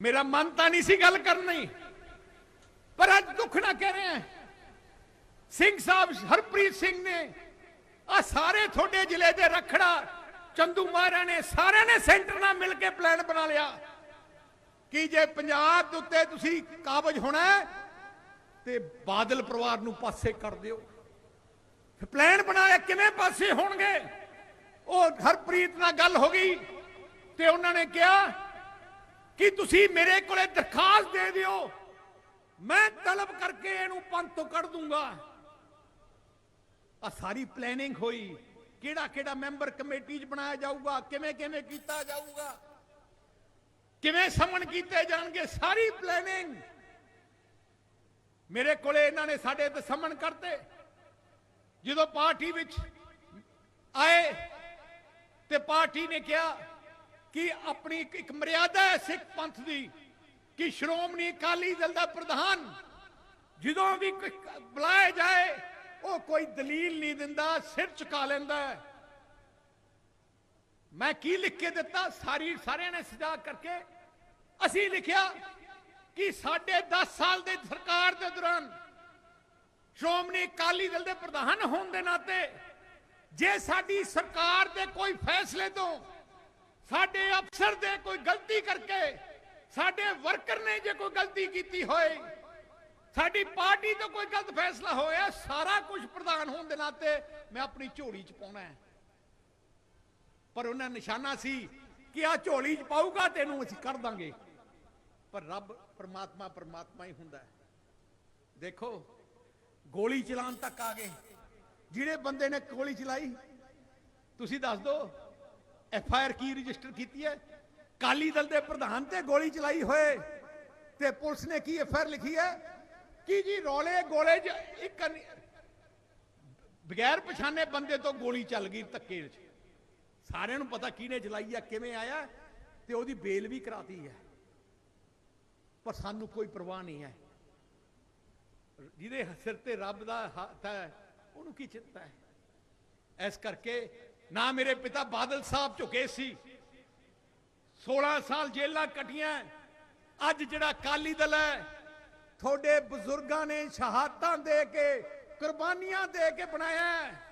ਮੇਰਾ ਮਨ ਤਾਂ ਨਹੀਂ ਸੀ ਗੱਲ ਕਰਨੀ ਪਰ ਅੱਜ ਦੁੱਖ ਨਾ ਕਹਿ ਰਹੇ ਹਾਂ। ਸਿੰਘ ਸਾਹਿਬ ਹਰਪ੍ਰੀਤ ਸਿੰਘ ਨੇ ਆ ਸਾਰੇ ਤੁਹਾਡੇ ਜ਼ਿਲ੍ਹੇ ਦੇ ਰਖੜਾ, ਚੰਦੂ ਮਹਾਰਾ ਨੇ ਸਾਰਿਆਂ ਨੇ ਸੈਂਟਰ ਨਾਲ ਮਿਲ ਕੇ ਪਲਾਨ ਬਣਾ ਲਿਆ। ਕਿ ਜੇ ਪੰਜਾਬ ਦੇ ਉੱਤੇ ਤੁਸੀਂ ਕਾਬਜ ਹੋਣਾ ਤੇ ਬਾਦਲ ਪਰਿਵਾਰ ਨੂੰ ਪਾਸੇ ਕਰ ਦਿਓ। ਫਿਰ ਪਲਾਨ ਬਣਾਇਆ ਕਿਵੇਂ ਪਾਸੇ ਹੋਣਗੇ? ਉਹ ਹਰਪ੍ਰੀਤ ਨਾਲ ਗੱਲ ਹੋ ਗਈ, ਤੇ ਉਹਨਾਂ ਨੇ ਕਿਹਾ ਕਿ ਤੁਸੀਂ ਮੇਰੇ ਕੋਲੇ ਦਰਖਾਸਤ ਦੇ ਦਿਓ। ਮੈਂ ਤਲਬ ਕਰਕੇ ਇਹਨੂੰ ਪੰਥ ਤੋਂ ਕੱਢ ਦੂੰਗਾ। ਆ ਸਾਰੀ ਪਲੈਨਿੰਗ ਹੋਈ। ਕਿਹੜਾ ਕਿਹੜਾ ਮੈਂਬਰ ਕਮੇਟੀ 'ਚ ਬਣਾਇਆ ਜਾਊਗਾ ਕਿਵੇਂ ਕਿਵੇਂ ਕੀਤਾ ਜਾਊਗਾ, ਕਿਵੇਂ ਸਮਨ ਕੀਤੇ ਜਾਣਗੇ, ਸਾਰੀ ਪਲੈਨਿੰਗ ਮੇਰੇ ਕੋਲੇ ਇਹਨਾਂ ਨੇ ਸਾਡੇ ਤੇ ਸਮਨ ਕਰਤੇ। ਜਦੋਂ ਪਾਰਟੀ ਵਿੱਚ ਆਏ ਤੇ ਪਾਰਟੀ ਨੇ ਕਿਹਾ ਕਿ ਆਪਣੀ ਇੱਕ- ਮਰਿਆਦਾ ਹੈ ਸਿੱਖ ਪੰਥ ਦੀ, ਕਿ ਸ਼੍ਰੋਮਣੀ ਅਕਾਲੀ ਦਲ ਦਾ ਪ੍ਰਧਾਨ, ਜਦੋਂ ਵੀ ਕੋਈ ਬੁਲਾਇਆ ਜਾਏ, ਉਹ ਕੋਈ ਦਲੀਲ ਨਹੀਂ ਦਿੰਦਾ, ਸਿਰ ਝੁਕਾ ਲੈਂਦਾ ਮੈਂ ਕੀ ਲਿਖ ਕੇ ਦਿੱਤਾ? ਸਾਰੀ ਸਾਰਿਆਂ ਨੇ ਸਜਾ ਕਰਕੇ ਅਸੀਂ ਲਿਖਿਆ ਕਿ ਸਾਡੇ 10 ਸਾਲ ਦੇ ਸਰਕਾਰ ਦੇ ਦੌਰਾਨ ਸ਼੍ਰੋਮਣੀ ਅਕਾਲੀ ਦਲ ਦੇ ਪ੍ਰਧਾਨ ਹੋਣ ਦੇ ਨਾਤੇ, ਜੇ ਸਾਡੀ ਸਰਕਾਰ ਦੇ ਕੋਈ ਫੈਸਲੇ ਤੋਂ ਸਾਡੇ ਅਫਸਰ ਦੇ ਕੋਈ ਗਲਤੀ ਕਰਕੇ, ਸਾਡੇ ਵਰਕਰ ਨੇ ਜੇ ਕੋਈ ਗਲਤੀ ਕੀਤੀ ਹੋਏ, ਸਾਡੀ ਪਾਰਟੀ ਤੋਂ ਕੋਈ ਗਲਤ ਫੈਸਲਾ ਹੋਇਆ, ਸਾਰਾ ਕੁਝ ਪ੍ਰਧਾਨ ਹੋਣ ਦੇ ਨਾਤੇ ਮੈਂ ਆਪਣੀ ਝੋਲੀ 'ਚ ਪਾਉਣਾ ਹੈ। ਪਰ ਉਹਨਾਂ ਨਿਸ਼ਾਨਾ ਸੀ ਕਿ ਆ ਝੋਲੀ 'ਚ ਪਾਊਗਾ ਤੈਨੂੰ ਅਸੀਂ ਕਰ ਦਾਂਗੇ। ਪਰ ਰੱਬ ਪਰਮਾਤਮਾ ਪਰਮਾਤਮਾ ਹੀ ਹੁੰਦਾ ਹੈ। ਦੇਖੋ, ਗੋਲੀ ਚਲਾਉਣ ਤੱਕ ਆ ਗਏ। ਜਿਹੜੇ ਬੰਦੇ ਨੇ ਗੋਲੀ ਚਲਾਈ, ਤੁਸੀਂ ਦੱਸ ਦਿਓ ਐਫ ਆਈ ਆਰ ਕੀ ਰਜਿਸਟਰ ਕੀਤੀ ਹੈ? ਕਾਲੀ ਦਲ ਦੇ ਪ੍ਰਧਾਨ ਤੇ ਗੋਲੀ ਚਲਾਈ ਹੋਏ ਤੇ ਪੁਲਿਸ ਨੇ ਕੀ ਐਫ ਆਈ ਆਰ ਲਿਖੀ ਹੈ? ਕਿ ਜੀ, ਰੋਲੇ ਗੋਲੇ 'ਚ ਇੱਕ ਬਗੈਰ ਪਛਾਣੇ ਬੰਦੇ ਤੋਂ ਗੋਲੀ ਚੱਲ ਗਈ ਧੱਕੇ 'ਚ। ਸਾਰਿਆਂ ਨੂੰ ਪਤਾ ਕਿਹਨੇ ਚਲਾਈ ਆ ਕਿਵੇਂ ਆਇਆ ਤੇ ਉਹਦੀ ਬੇਲ ਵੀ ਕਰਾਤੀ ਹੈ। ਪਰ ਸਾਨੂੰ ਕੋਈ ਪਰਵਾਹ ਨਹੀਂ ਹੈ। ਜਿਹਦੇ ਸਿਰ ਤੇ ਰੱਬ ਦਾ ਹੱਥ ਹੈ ਉਹਨੂੰ ਕੀ ਚਿੰਤਾ ਹੈ? ਇਸ ਕਰਕੇ ਨਾ ਮੇਰੇ ਪਿਤਾ ਬਾਦਲ ਸਾਹਿਬ ਝੁਕੇ ਸੀ। 16 ਸਾਲ ਜੇਲਾਂ ਕਟੀਆਂ। ਅੱਜ ਜਿਹੜਾ ਕਾਲੀ ਦਲ ਹੈ, ਤੁਹਾਡੇ ਬਜ਼ੁਰਗਾਂ ਨੇ ਸ਼ਹਾਦਤਾਂ ਦੇ ਕੇ, ਕੁਰਬਾਨੀਆਂ ਦੇ ਕੇ ਬਣਾਇਆ ਹੈ।